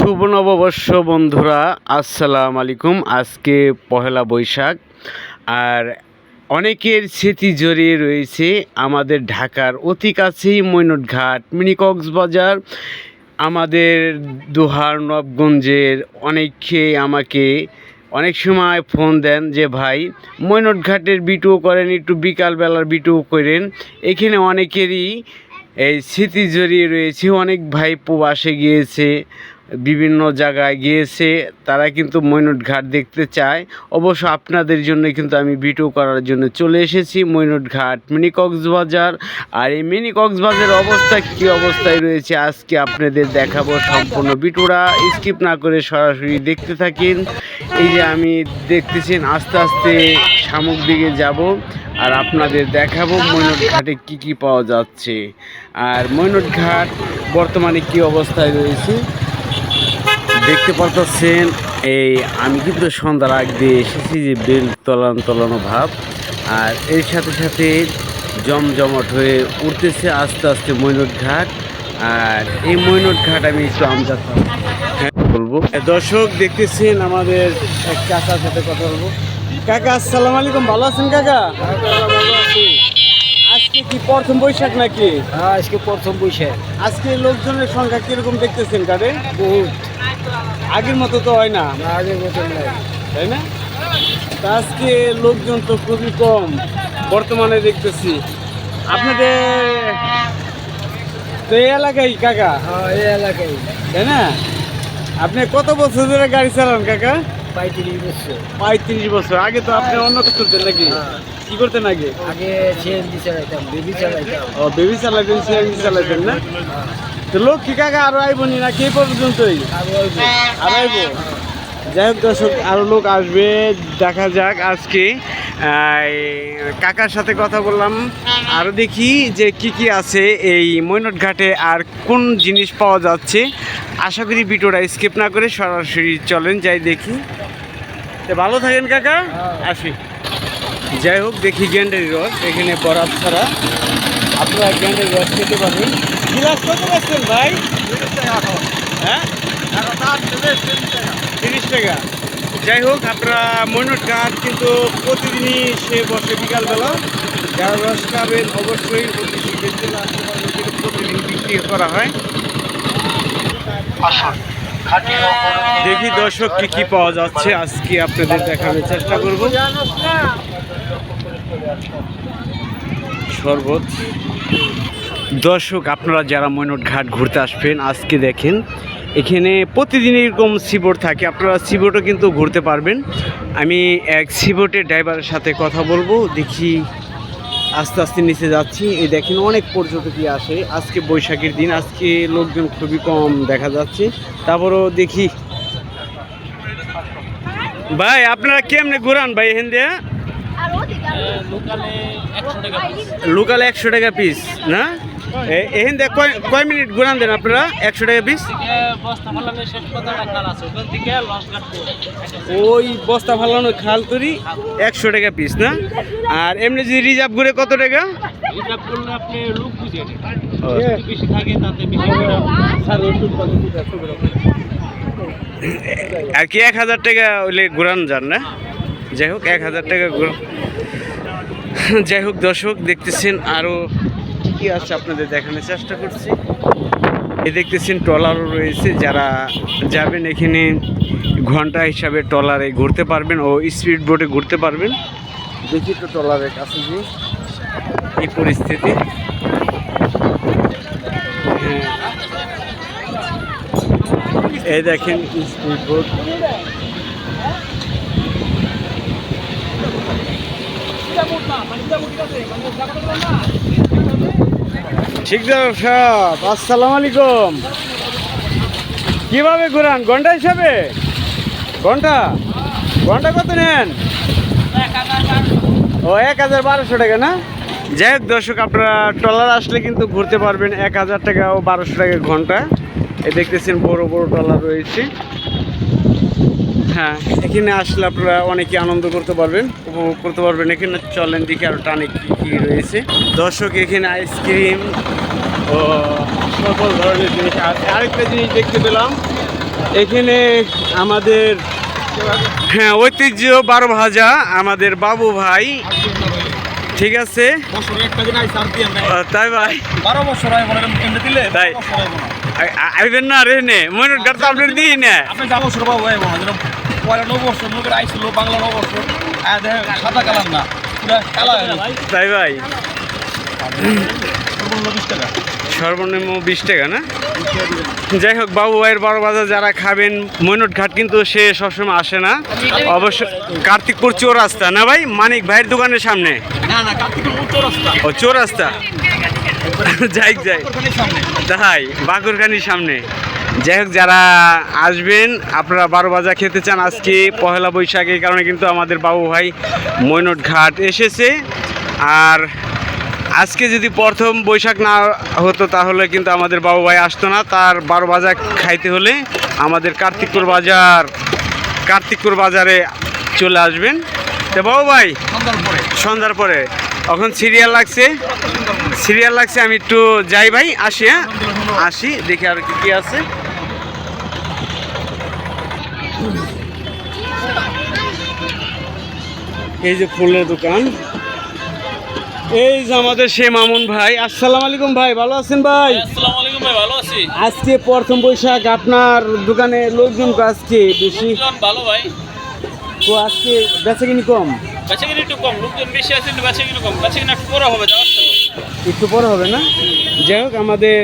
শুভ নববর্ষ, বন্ধুরা। আসসালাম আলাইকুম। আজকে পহেলা বৈশাখ। আর অনেকের স্মৃতি জড়িয়ে রয়েছে আমাদের ঢাকার অতি কাছেই মৈনট ঘাট মিনি কক্সবাজার আমাদের দোহার নবগঞ্জের অনেকে আমাকে অনেক সময় ফোন দেন যে, ভাই মৈনটঘাটের বিটুও করেন, একটু বিকালবেলার বিটুও করেন। এখানে অনেকেরই এই স্মৃতি জড়িয়ে রয়েছে। অনেক ভাই প্রবাসে গিয়েছে। বিভিন্ন জায়গায় গিয়েছে, তারা কিন্তু মৈনট ঘাট দেখতে চায়। অবশ্য আপনাদের জন্য কিন্তু আমি ভিডিও করার জন্য চলে এসেছি মৈনট ঘাট মিনি কক্সবাজার আর এই মিনি কক্সবাজারের অবস্থা, কী অবস্থায় রয়েছে আজকে আপনাদের দেখাবো সম্পূর্ণ ভিডিওটা। স্কিপ না করে সরাসরি দেখতে থাকেন। এই যে আমি দেখতেছেন, আস্তে আস্তে শামুক দিকে যাব আর আপনাদের দেখাবো মৈনট ঘাটে কি কি পাওয়া যাচ্ছে। আর মৈনট ঘাট বর্তমানে কি অবস্থায় রয়েছে? দেখতে পাচ্ছেন এই আমি কিন্তু সন্ধ্যার আগ দিয়ে এসেছি যে বেল তলান তলানো ভাব আর এর সাথে সাথে জমজমট হয়ে উঠতেছে আস্তে আস্তে মৈনট ঘাট আর এই মৈনট ঘাট আমি একটু আমজাদ হ্যাঁ বলব। দর্শক দেখতেছেন আমাদের এক কাকার সাথে কথা বলব। কাকা আসসালামু আলাইকুম ভালো আছেন কাকা? আজকে কি প্রথম বৈশাখ নাকি? হ্যাঁ আজকে প্রথম বৈশাখ। আজকে লোকজনের সংখ্যা কীরকম দেখতেছেন কারে বহুত। আগের মতো তো হয় না। আগের মতো তাই না? আজকে লোকজন তো খুবই কম বর্তমানে দেখতেছি। আপনাদের তো এই এলাকায় কাকা? হ্যাঁ এই এলাকায়। তাই না? আপনি কত বছর ধরে গাড়ি চালান কাকা? পঁয়ত্রিশ বছর। পঁয়ত্রিশ বছর। আগে তো আপনি অন্য কিছু করতেন নাকি? হ্যাঁ। কি করতেন আগে? আগে সিএনজি চালাইতাম বেবি চালাইতাম। ও বেবি চালাতেন সিএনজি চালাতেন না? তো লোক কি কাকা আরও আইবনি না কে পর্যন্তই? আর আর আইবো? যাই হোক দর্শক আরও লোক আসবে। দেখা যাক আজকে কাকার সাথে কথা বললাম। আরও দেখি যে কি কি আছে এই মৈনট ঘাটে আর কোন জিনিস পাওয়া যাচ্ছে। আশা করি ভিডিওটা স্কিপ না করে সরাসরি চলেন, যাই দেখি। ভালো থাকেন কাকা? আসি। যাই হোক, দেখি গ্যান্ডারি রস, এখানে বরাত ছাড়া। আপনারা গ্যান্ডারি রস খেতে পারবেন গিলাস কত বেচছেন ভাই? হ্যাঁ? তিরিশ টাকা। যাই হোক আপনারা মৈনট ঘাট কিন্তু প্রতিদিনই সে বসে বিকালবেলা। যারা রস খাবেন অবশ্যই অতি প্রতিদিন বিক্রি করা হয়। দেখি দর্শক কি কি পাওয়া যাচ্ছে। আজকে আপনাদের দেখানোর চেষ্টা করব। শরবত। দর্শক আপনারা যারা মৈনট ঘাট ঘুরতে আসবেন আজকে দেখেন এখানে প্রতিদিন এরকম সিবোট থাকে। আপনারা সিবোটও কিন্তু ঘুরতে পারবেন। আমি এক সিবোটের ড্রাইভারের সাথে কথা বলব। দেখি আস্তে আস্তে নিচে যাচ্ছি। এই দেখেন অনেক পর্যটকই আসে। আজকে বৈশাখের দিন আজকে লোকজন খুবই কম দেখা যাচ্ছে। তারপরও দেখি। ভাই আপনারা কেমনে ঘুরান ভাই এখান দিয়ে? লোকাল একশো টাকা পিস না? এখান কয় কয় মিনিট ঘুরান দেন আপনারা? একশো টাকা পিস ওই বস্তা ফালানো খাল তৈরি একশো টাকা পিস না? আর এমনি যদি রিজার্ভ করে কত টাকা? আর কি এক হাজার টাকা ওইলে ঘুরান যান না? যাই হোক এক হাজার টাকা ঘুরান। যাই হোক দর্শক দেখতেছেন আরও কী আছে আপনাদের দেখানোর চেষ্টা করছি। এই দেখতেছেন ট্রলারও রয়েছে, যারা যাবেন এখানে ঘণ্টা হিসাবে ট্রলারে ঘুরতে পারবেন ও স্পিড বোটে ঘুরতে পারবেন। দেখি তো ট্রলারের কাছে যে এই পরিস্থিতি। হ্যাঁ। এই দেখেন স্পিড বোট। সাহেব। আসসালামু আলাইকুম। কীভাবে ঘুরান? ঘণ্টা হিসাবে? ঘণ্টা? ঘণ্টা কত নেন? ও, এক হাজার বারোশো টাকা, না? যাই হোক, দর্শক, আপনারা ট্রলার আসলে কিন্তু ঘুরতে পারবেন এক হাজার টাকা ও বারোশো টাকা ঘণ্টা। এই দেখতেছেন বড় বড় ট্রলার রয়েছে। হ্যাঁ। এখানে আসলে আপনারা অনেকে আনন্দ করতে পারবেন উপভোগ করতে পারবেন। এখানে চলেন দিকে আরও টানে কী কী রয়েছে। দর্শক এখানে আইসক্রিম ও সকল ধরনের জিনিস আছে। আরেকটা জিনিস দেখতে পেলাম। এখানে আমাদের হ্যাঁ ঐতিহ্য বারো ভাজা আমাদের বাবু ভাই। ঠিক আছে? তাই ভাই। বারো বছর হয় তাই। আইবেন না রে নে মনে গাড়ি তো আপনার দিই না। আপনি যা বছর পয়লা লোকের আইছিল বাংলা সাদা কালার না কালা তাই ভাই? সর্বনিম্ন বিশ টাকা। না? যাই হোক বাবু ভাইয়ের বড় বাজার যারা খাবেন মৈনট ঘাট কিন্তু সে সবসময় আসে না। অবশ্য কার্তিকপুর চৌরাস্তা না ভাই? মানিক ভাইয়ের দোকানের সামনে? রাস্তা ও চৌরাস্তা? যাই যাই। তাই বাকুরখানির সামনে। যাই হোক, যারা আসবেন, আপনারা বারো বাজা খেতে চান, আজকে পহেলা বৈশাখ এই কারণে কিন্তু আমাদের বাবু ভাই মৈনট ঘাট এসেছে। আর আজকে যদি প্রথম বৈশাখ না হতো, তাহলে কিন্তু আমাদের বাবু ভাই আসতো না। তার বারো বাজা খাইতে হলে আমাদের কার্তিকপুর বাজার, কার্তিকপুর বাজারে চলে আসবেন। তো বাবু ভাই সন্ধ্যার পরে সন্ধ্যার পরে। এখন সিরিয়াল লাগছে। সিরিয়াল লাগছে, আমি একটু যাই ভাই, আসি হ্যাঁ? আসি, দেখি আর কি কি আছে। এই যে ফুলের দোকান। এই যে আমাদের সে মামুন ভাই। আসসালামু আলাইকুম ভাই ভালো আছেন ভাই? আসসালামু আলাইকুম ভাই ভালো আছি। আজকে প্রথম বৈশাখ আপনার দোকানে লোকজন আজকে বেশি। ভালো ভাই। তো আজকে বেচা কিনি কম? বেচা একটু কম লোকজন বেশি আছে কিন্তু বেচা কিনে কম। বেচা কিনে একটু পরে হবে যাওয়ার একটু পরে হবে না? যাই হোক আমাদের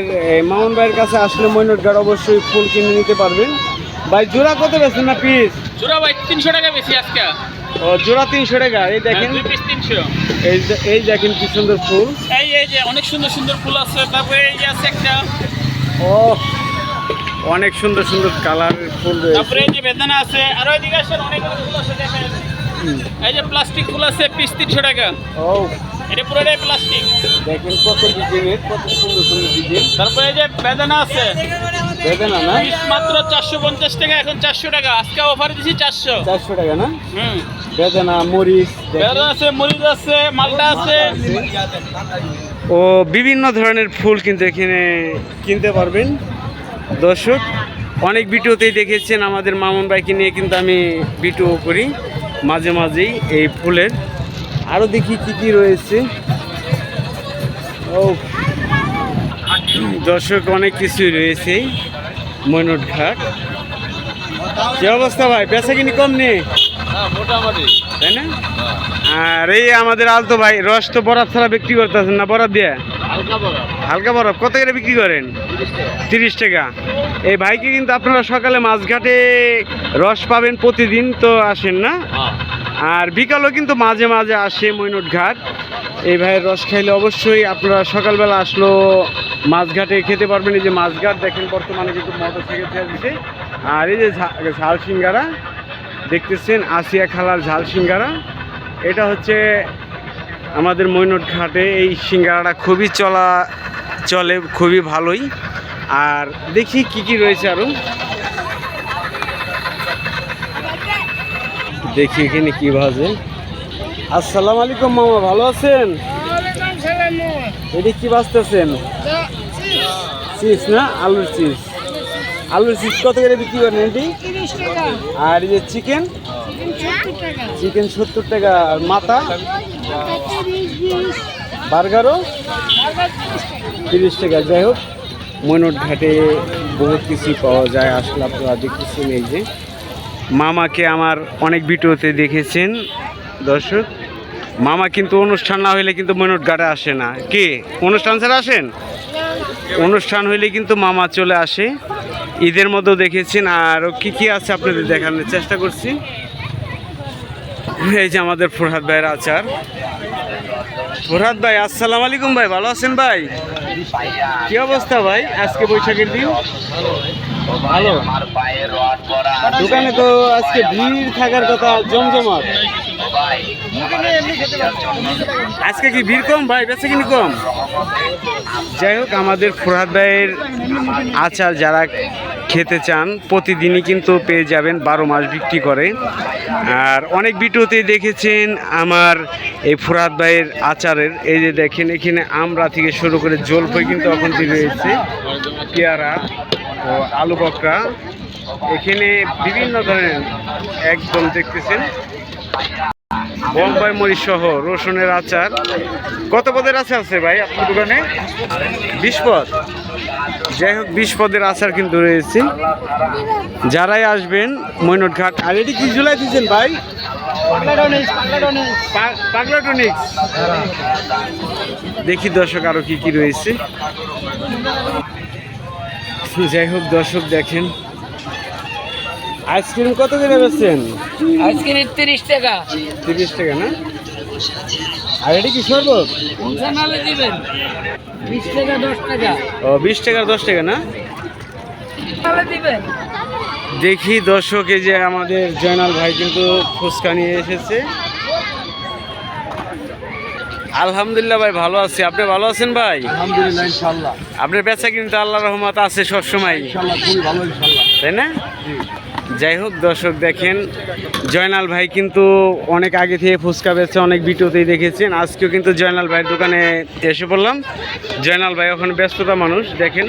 মামুন ভাইয়ের কাছে আসলে মৈনট গাড় অবশ্যই ফুল কিনে নিতে পারবেন। ভাই জোড়া কত বেছেন না পিস? চূড়া ভাই তিনশো টাকা বেশি আজকে। ও জোড়া তিনশো টাকা এই দেখেন। দুই পিস এই এই দেখেন কি সুন্দর ফুল। এই এই যে অনেক সুন্দর সুন্দর ফুল আছে তারপরে এই যে আছে একটা। ও অনেক সুন্দর সুন্দর কালারের ফুল তারপরে এই যে বেদানা আছে আর ওইদিকে আসেন অনেক ফুল আছে দেখেন। এই যে প্লাস্টিক ফুল আছে পিস তিনশো টাকা। ও এটা পুরোটাই প্লাস্টিক দেখেন কত ডিজাইনের কত সুন্দর সুন্দর ডিজাইন। তারপরে যে বেদানা আছে। বেদনা না? মাত্র চারশো পঞ্চাশ টাকা এখন চারশো টাকা। আজকে অফার দিছি চারশো। চারশো টাকা না? হুম। বেদনা মরিচ বেদানা আছে মরিচ আছে মালটা আছে। ও বিভিন্ন ধরনের ফুল কিন্তু এখানে কিনতে পারবেন। দর্শক অনেক ভিডিওতেই দেখেছেন আমাদের মামুন ভাইকে নিয়ে কিন্তু আমি ভিডিও করি। মাঝে মাঝেই এই ফুলের। আরও দেখি কি কি রয়েছে। ও দর্শক, অনেক কিছুই রয়েছে মৈনট ঘাট। কি অবস্থা ভাই? বেচা কিনি কম নেই হ্যাঁ তাই না? আর এই আমাদের আলতো ভাই, রস তো বরাত ছাড়া বিক্রি করতেছেন না, বরাত দিয়ে? হালকা বরফ কত করে বিক্রি করেন? তিরিশ টাকা। এই ভাইকে কিন্তু আপনারা সকালে মাছঘাটে রস পাবেন প্রতিদিন, তো আসেন না? আর বিকালও কিন্তু মাঝে মাঝে আসে মৈনট ঘাট। এই ভাইয়ের রস খাইলে অবশ্যই আপনারা সকালবেলা আসলো মাছঘাটে খেতে পারবেন। এই যে মাছঘাট দেখেন, বর্তমানে কিন্তু মোটর সাইকেল ছেড়ে দিছে আর এই যে ঝাল সিঙ্গারা, দেখতেছেন আসিয়া খালার ঝাল সিঙ্গারা। এটা হচ্ছে আমাদের মৈনট ঘাটে। এই সিঙ্গারাটা খুবই চলা চলে, খুবই ভালোই। আর দেখি কি কি রয়েছে আরও। দেখি এখানে কি ভাজে আসসালাম আলাইকুম মামা, ভালো আছেন? এটি কি ভাজতেছেন চিপস না? আলুর চিপস। আলুর চিপস কত করে বিক্রি করেন এটি আর এই যে চিকেন চিকেন সত্তর টাকা। আর মাথা? বার্গারও? তিরিশ টাকা। যাই হোক মৈনট ঘাটে বহুত কিছু পাওয়া যায় আসলে আপনারা দেখতেছেন এই যে। মামাকে আমার অনেক ভিডিওতে দেখেছেন। দর্শক, মামা কিন্তু অনুষ্ঠান না হইলে কিন্তু মনট গাড়ে আসে না। কে? অনুষ্ঠান ছাড়া আসেন? অনুষ্ঠান হইলে কিন্তু মামা চলে আসে। ঈদের মতো দেখেছেন। আর কি কি আছে আপনাদের দেখানোর চেষ্টা করছি। এই যে আমাদের ফুরহাদ ভাইয়ের আচার। ফরহাদ ভাই, আসসালাম আলাইকুম ভাই, ভালো আছেন ভাই? কি অবস্থা ভাই? আজকে বৈশাখের দিন? ভালো। দোকানে তো আজকে ভিড় থাকার কথা, জমজমাট। আজকে কি ভিড় কম? ভাই, বেচা কিনি কম? যাই হোক, আমাদের ফরহাদ ভাইয়ের আচার যারা খেতে চান, প্রতিদিনই কিন্তু পেয়ে যাবেন বারো মাস বিক্রি করে। আর অনেক ভিডিওতেই দেখেছেন আমার এই ফরহাদ ভাইয়ের আচারের। এই যে দেখেন, এখানে আমরা থেকে শুরু করে জলপাই কিন্তু এখন রয়েছে পেয়ারা ও আলু বকরা। এখানে বিভিন্ন ধরনের একদম দেখতেছেন। বোম্বাই মরিচ সহ রসুনের আচার। কত পদের আচার আছে ভাই আপনার দোকানে? বিশ পদ। যাই হোক, বিশ পদের আচার কিন্তু রয়েছে। যারাই আসবেন মৈনট ঘাট। আর এটি কি জুলাই দিচ্ছেন ভাই? পা- পাগলা টনিক্স। দেখি দর্শক আরও কি কি রয়েছে। যাই হোক, দর্শক দেখেন। আইসক্রিম কত করে বেচছেন? আইসক্রিম তিরিশ টাকা। তিরিশ টাকা না? আর এটা কি শরবত? দিবেন। বিশ টাকা দশ টাকা। ও বিশ টাকা দশ টাকা না? দিবেন। দেখি দর্শক এই যে আমাদের জয়নাল ভাই কিন্তু ফুচকা নিয়ে এসেছে। আলহামদুলিল্লাহ ভাই ভালো আছি। আপনি ভালো আছেন ভাই? আলহামদুলিল্লাহ ইনশাল্লাহ আপনার বেচা কিন্তু আল্লাহ রহমত আছে সবসময়। ইনশাল্লাহ খুবই ভালো ইনশাল্লাহ তাই না? যাই হোক, দর্শক দেখেন, জয়নাল ভাই কিন্তু অনেক আগে থেকে ফুচকা বেচছে, অনেক ভিডিওতেই দেখেছেন। আজকেও কিন্তু জয়নাল ভাইয়ের দোকানে এসে পড়লাম। জয়নাল ভাই ওখানে ব্যস্ততা মানুষ, দেখেন,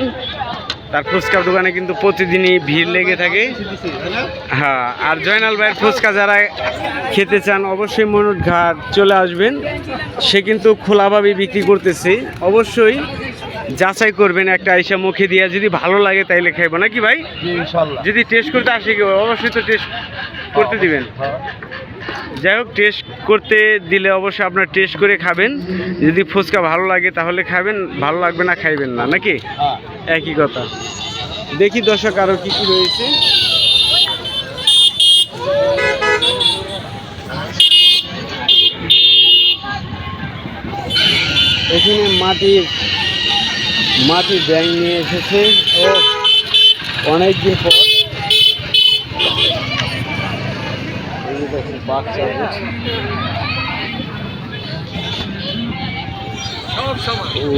তার ফুচকার দোকানে কিন্তু প্রতিদিনই ভিড় লেগে থাকে। হ্যাঁ আর জয়নাল ভাইয়ের ফুচকা যারা খেতে চান, অবশ্যই মনুট ঘাট চলে আসবেন। সে কিন্তু খোলাভাবে বিক্রি করতেছে। অবশ্যই যাচাই করবেন একটা আইসা মুখে দিয়ে যদি ভালো লাগে তাইলে খাইবো। নাকি ভাই? যদি টেস্ট করতে আসে কি অবশ্যই তো টেস্ট করতে দিবেন। যাই হোক টেস্ট করতে দিলে অবশ্যই আপনার টেস্ট করে খাবেন। যদি ফুচকা ভালো লাগে তাহলে খাবেন ভালো লাগবে না খাইবেন না নাকি? হ্যাঁ। একই কথা। দেখি দর্শক আরও কী কী রয়েছে। এখানে মাটির মাটির ব্যাং নিয়ে এসেছে। ও অনেক দিন পর। এই বাচ্চা ও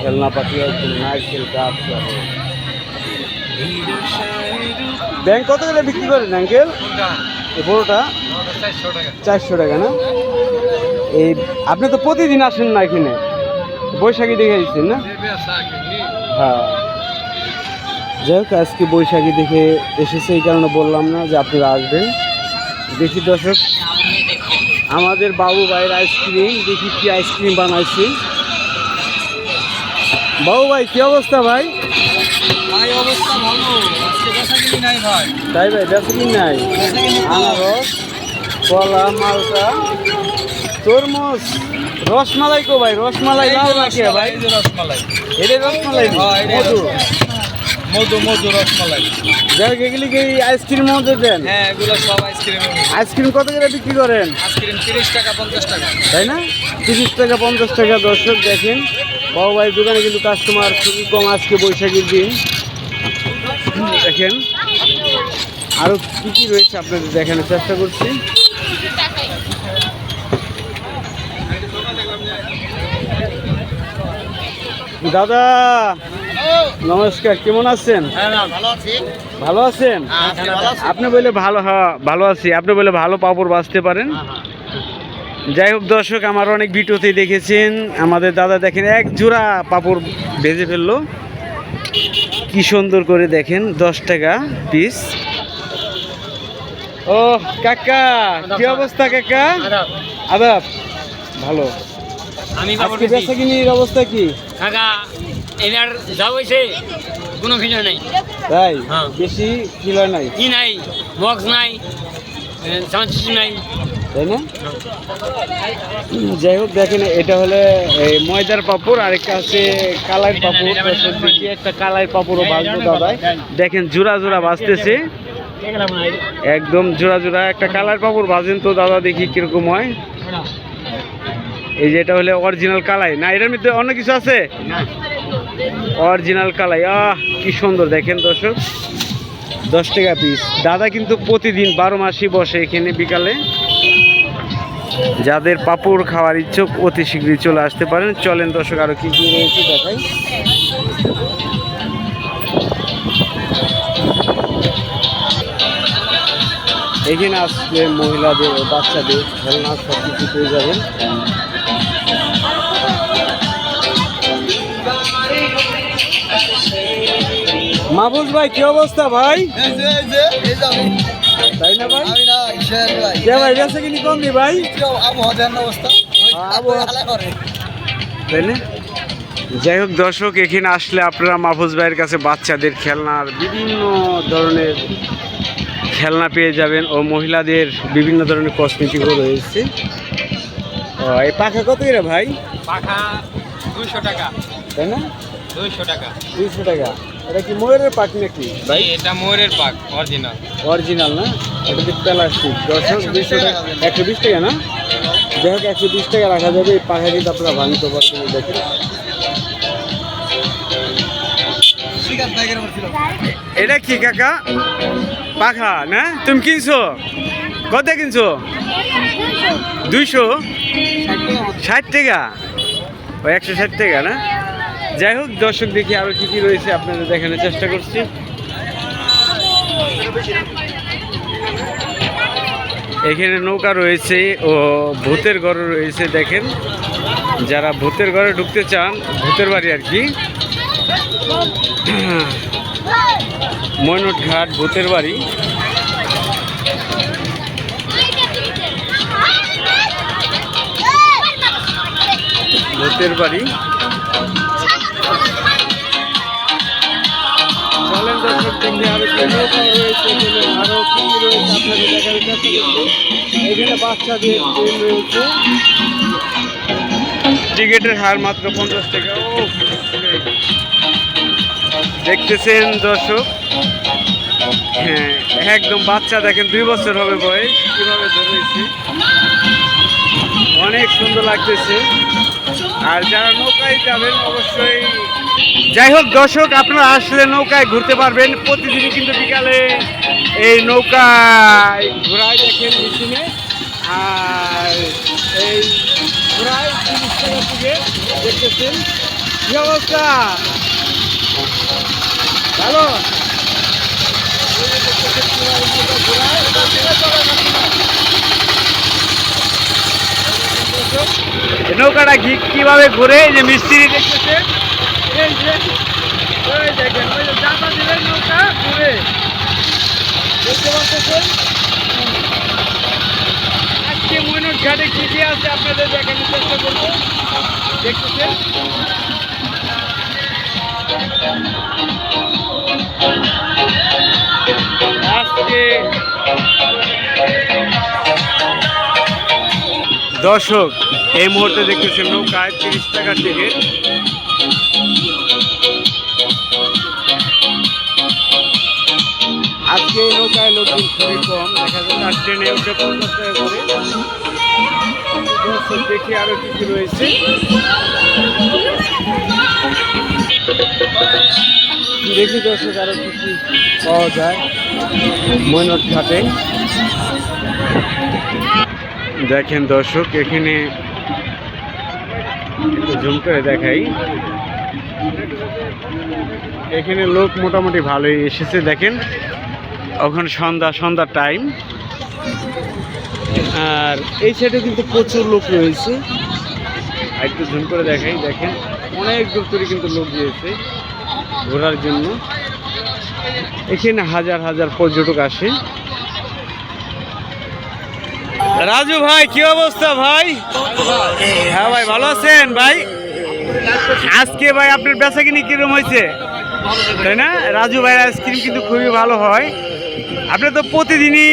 খেলনা পাখি নারকেল গাছ। ব্যাংক কত করে বিক্রি করেন এই বড়োটা? চারশো টাকা না? এই আপনি তো প্রতিদিন আসেন না এখানে। বৈশাখী দেখে দিচ্ছেন না? হ্যাঁ। যাই হোক আজকে বৈশাখী দেখে এসেছে এই কারণে বললাম না যে আপনারা আসবেন। দেখি দর্শক আমাদের বাবু ভাইয়ের আইসক্রিম দেখি কি আইসক্রিম বানাইছি। বাবু ভাই কি অবস্থা ভাই? ভাই অবস্থা ভালো। আজকে নাই ভাই। তাই ভাই নাই। আনারস কলা মালটা। তরমুজ। রসমালাই কো ভাই রসমালাই লাল রাখে ভাই? রসমালাই। এটা রসমালাই হ্যাঁ, মধু? মধু? মধু রসমালাই। হোক এগুলি কি আইসক্রিম মধ্যে দেন? হ্যাঁ এগুলো সব আইসক্রিম আইসক্রিম কত করে বিক্রি করেন? আইসক্রিম তিরিশ টাকা পঞ্চাশ টাকা। তাই না? তিরিশ টাকা পঞ্চাশ টাকা দর্শক দেখেন। বাবু ভাই দোকানে কিন্তু কাস্টমার খুবই কম আজকে বৈশাখীর দিন। দেখেন। আরও কী কী রয়েছে আপনাদের দেখানোর চেষ্টা করছি। দাদা নমস্কার কেমন আছেন? হ্যাঁ ভালো আছেন? আপনি বলে ভালো হ্যাঁ ভালো আছি। আপনি বলে ভালো পাপড় বাঁচতে পারেন। যাই হোক দর্শক আমার অনেক ভিডিওতেই দেখেছেন আমাদের দাদা দেখেন এক জোড়া পাপড় ভেজে ফেলল। কি সুন্দর করে দেখেন দশ টাকা পিস ও কাকা কি অবস্থা কাকা? আদাব। ভালো। আমি অবস্থা কি? কাকা এনার যা হয়েছে কোনো কিছু নেই। তাই? হ্যাঁ। বেশি কিলো নাই? কি নাই বক্স নাই চামচ নাই। তাই না? যাই হোক দেখেন এটা হলে এই ময়দার পাপড় আর একটা আছে কালাই পাপড়। একটা কালাই পাপড়ও বাজবো দাদা দেখেন জোড়া জোড়া বাজতেছে একদম জোড়া জোড়া একটা কালার পাপড় বাজেন তো দাদা দেখি কীরকম হয়। এই যে এটা হলে অরিজিনাল কালাই। না এটার মধ্যে অন্য কিছু আছে? অরিজিনাল কালাই। আহ কি সুন্দর দেখেন দর্শক। দশ টাকা পিস দাদা কিন্তু প্রতিদিন বারো মাসই বসে এখানে বিকালে। যাদের পাপড় খাওয়ার ইচ্ছুক অতি শীঘ্রই চলে আসতে পারেন। চলেন দর্শক আরও কি কি রয়েছে দেখাই। এখানে আসলে মহিলাদের বাচ্চাদের খেলনা সব কিছু পেয়ে যাবেন। মাহফুজ ভাই কি অবস্থা ভাই? এই যে এই যে এই যে আমি। তাই না ভাই? কে ভাই বেঁচে কিনি কম দি ভাই? করে। তাই না? যাই হোক দর্শক এখানে আসলে আপনারা মাহফুজ ভাইয়ের কাছে বাচ্চাদের খেলনার বিভিন্ন ধরনের খেলনা পেয়ে যাবেন ও মহিলাদের বিভিন্ন ধরনের কসমেটিকও রয়েছে। ও এই পাখা কত করে ভাই? পাখা দুইশো টাকা। তাই না? দুইশো টাকা। দুইশো টাকা। এটা কি ময়ূরের পাখ নাকি? ভাই এটা ময়ূরের পাক অরিজিনাল অরিজিনাল না? এটা কি প্লাস্টিক দর্শক দুইশো টাকা। একশো বিশ টাকা না? যাই হোক একশো বিশ টাকা রাখা যাবে। এই পাখা কিন্তু আপনারা ভাঙতে উপর ছিল এটা কি কাকা? পাখা না? তুমি কিনছো? কত কিনছো? দুইশো? ষাট টাকা? ও একশো ষাট টাকা না? যাই হোক, দর্শক দেখি আরও কি কি রয়েছে আপনাদের দেখানোর চেষ্টা করছি। এখানে নৌকা রয়েছে ও ভূতের ঘর রয়েছে, দেখেন। যারা ভূতের ঘরে ঢুকতে চান, ভূতের বাড়ি আর কি। ময়নট ঘাট ভূতের বাড়ি। ভূতের বাড়ি। চলেন দর্শক দেখি আরও কি নৌকা রয়েছে এখানে আরও কি কি রয়েছে, আপনাদের দেখার চেষ্টা করছি। এখানে বাচ্চাদের টিকিটের হার মাত্র পঞ্চাশ টাকা। ও দেখতেছেন দর্শক? হ্যাঁ একদম বাচ্চা দেখেন, দুই বছর হবে বয়স, কীভাবে ধরেছি। অনেক সুন্দর লাগতেছে। আর যারা নৌকায় যাবেন, অবশ্যই যাই হোক, দর্শক, আপনারা আসলে নৌকায় ঘুরতে পারবেন। প্রতিদিনই কিন্তু বিকালে এই নৌকায় ঘোরায় দেখেন মেশিনে। আর এই ঘোরায় তিরিশ থেকে দেখতেছেন। নৌকাটা কীভাবে ঘুরে? এই যে মিস্ত্রি দেখতেছে এই যে ওই দেখেন, ওই যে চাপা দিলে নৌকা ঘুরে। দেখতে পাচ্ছেন আজকে ময়নট ঘাটে কি কি আছে আপনাদের দেখানোর চেষ্টা করব? দেখতেছেন? আজকে দর্শক, এই মুহূর্তে দেখতেছেন নৌকায় তিরিশ টাকার টিকিট। এই নৌকায় লোকজন খুবই কম। দেখা যাচ্ছে আর ট্রেনে উঠে পঞ্চাশ করে। দর্শক দেখি আরও কি কি রয়েছে। দেখি দর্শক আরও কি কি পাওয়া যায়। ময়নট ঘাটে। দেখেন দর্শক, এখানে জুম করে দেখাই। এখানে লোক মোটামুটি ভালোই এসেছে, দেখেন। ওখানে সন্ধ্যা, সন্ধ্যার টাইম আর এই সাইডে কিন্তু প্রচুর লোক রয়েছে। একটু জুম করে দেখাই, দেখেন। অনেক দূর থেকে কিন্তু লোক গিয়েছে ঘোরার জন্য। এখানে হাজার হাজার পর্যটক আসে। রাজু ভাই, কি অবস্থা ভাই? হ্যাঁ ভাই, ভালো আছেন ভাই? আজকে ভাই আপনার বেচা কিনি কিরম হয়েছে? তাই না? রাজু ভাই আইসক্রিম কিন্তু খুবই ভালো হয়। আপনি তো প্রতিদিনই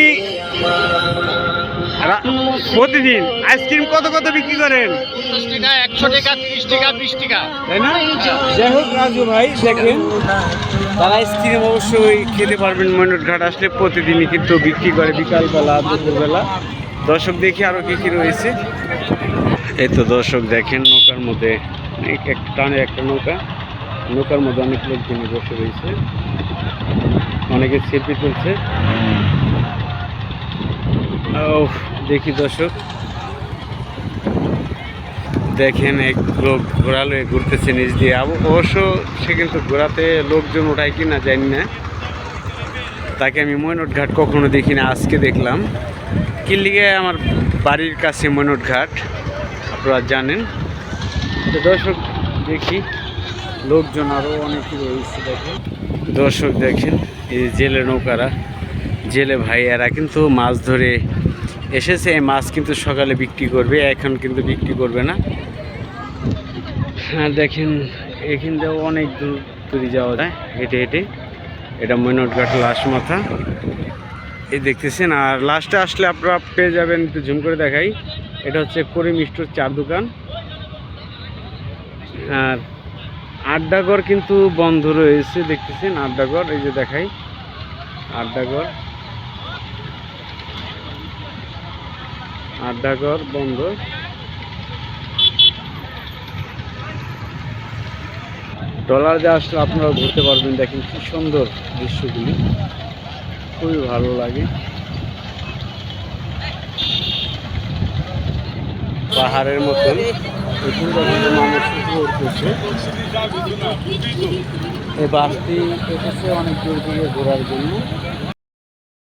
প্রতিদিন আইসক্রিম কত কত বিক্রি করেন? টাকা একশো টাকা তিরিশ টাকা বিশ টাকা। তাই না? যাই হোক রাজু ভাই দেখেন। তারা আইসক্রিম অবশ্যই খেতে পারবেন ময়নট ঘাট আসলে প্রতিদিনই কিন্তু বিক্রি করে বিকালবেলা দুপুরবেলা। দর্শক দেখি আরও কী কী রয়েছে। এই তো দর্শক দেখেন নৌকার মধ্যে এক টানে একটা নৌকা। নৌকার মধ্যে অনেক লোকজন বসে রয়েছে। অনেকে সেলফি তুলছে। দেখি দর্শক। দেখেন এক লোক ঘোরালো ঘুরতেছে নিজ দিয়ে। অবশ্য সে কিন্তু ঘোরাতে লোকজন ওঠায় কি না জানি না। তাকে আমি ময়নট ঘাট কখনো দেখি না, আজকে দেখলাম। কিল্লিগে আমার বাড়ির কাছে ময়নট ঘাট আপনারা জানেন। তো দর্শক, দেখি। লোকজন আরও অনেকই রয়েছে, দেখেন। দর্শক দেখেন। এই জেলে নৌকারা, জেলে ভাইয়ারা কিন্তু মাছ ধরে এসেছে। এই মাছ কিন্তু সকালে বিক্রি করবে, এখন কিন্তু বিক্রি করবে না। হ্যাঁ দেখেন, এখান থেকে অনেক দূর দূরে যাওয়া যায়, হেঁটে হেঁটে। এটা মৈনটঘাট লাশ মাথা। এই দেখতেছেন, আর লাস্টে আসলে আপনারা পেয়ে যাবেন, একটু ঝুম করে দেখাই। এটা হচ্ছে করিম স্টোর চার দোকান। আর আড্ডাঘর কিন্তু বন্ধ রয়েছে, দেখতেছেন আড্ডাঘর এই যে দেখাই আড্ডাঘর আড্ডাঘর বন্ধ। ডলার দিয়ে আসলে, আপনারা ঘুরতে পারবেন, দেখেন কি সুন্দর দৃশ্যগুলি। খুবই ভালো লাগে। পাহাড়ের মতন করছে এই বাসটি এসেছে অনেক দূর দূরে ঘোরার জন্য।